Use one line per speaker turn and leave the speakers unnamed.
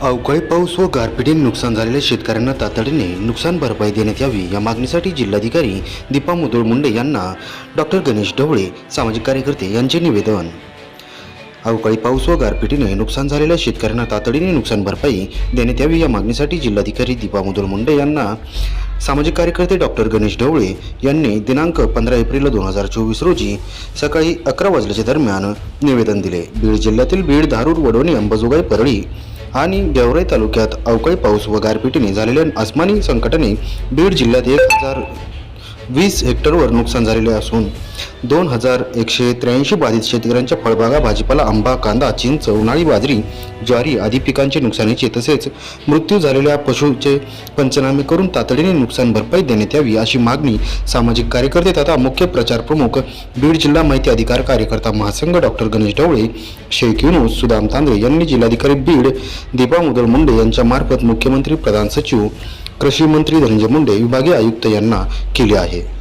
अवकाळी पाऊस व गारपिटीने नुकसान झालेल्या शेतकऱ्यांना तातडीने नुकसान भरपाई देण्यात यावी या मागणीसाठी जिल्हाधिकारी दीपा मुदोळ मुंडे यांना डॉक्टर गणेश ढवळे सामाजिक कार्यकर्ते यांचे निवेदन. अवकाळी पाऊस व गारपिटीने नुकसान झालेल्या शेतकऱ्यांना तातडीने नुकसान भरपाई देण्यात यावी या मागणीसाठी जिल्हाधिकारी दीपा मुदोळ मुंडे यांना सामाजिक कार्यकर्ते डॉक्टर गणेश ढवळे यांनी दिनांक पंधरा एप्रिल दोन हजार चोवीस रोजी सकाळी अकरा वाजल्याच्या दरम्यान निवेदन दिले. बीड जिल्ह्यातील बीड धारूर वडवणी अंबाजोगाई परळी आणि गेवराई तालुक्यात अवकाळी पाऊस व गारपिटीने झालेल्या अस्मानी संकटाने बीड जिल्ह्यात एक हजार वीस हेक्टरवर नुकसान झालेले असून दोन हजार एकशे त्र्याऐंशी बाधित शेतकऱ्यांच्या फळबागा भाजीपाला आंबा कांदा चिंच उन्हाळी बाजरी ज्वारी आदी पिकांचे नुकसानीचे तसेच मृत्यू झालेल्या पशूचे पंचनामे करून तातडीने नुकसान भरपाई देण्यात यावी अशी मागणी सामाजिक कार्यकर्ते तथा मुख्य प्रचार प्रमुख बीड जिल्हा माहिती अधिकार कार्यकर्ता महासंघ डॉक्टर गणेश ढवळे शेख युनुस सुदाम तांदळे यांनी जिल्हाधिकारी बीड दीपा मुदल मुंडे यांच्यामार्फत मुख्यमंत्री प्रधान सचिव कृषी मंत्री धनंजय मुंडे विभागीय आयुक्त यांना केले आहे.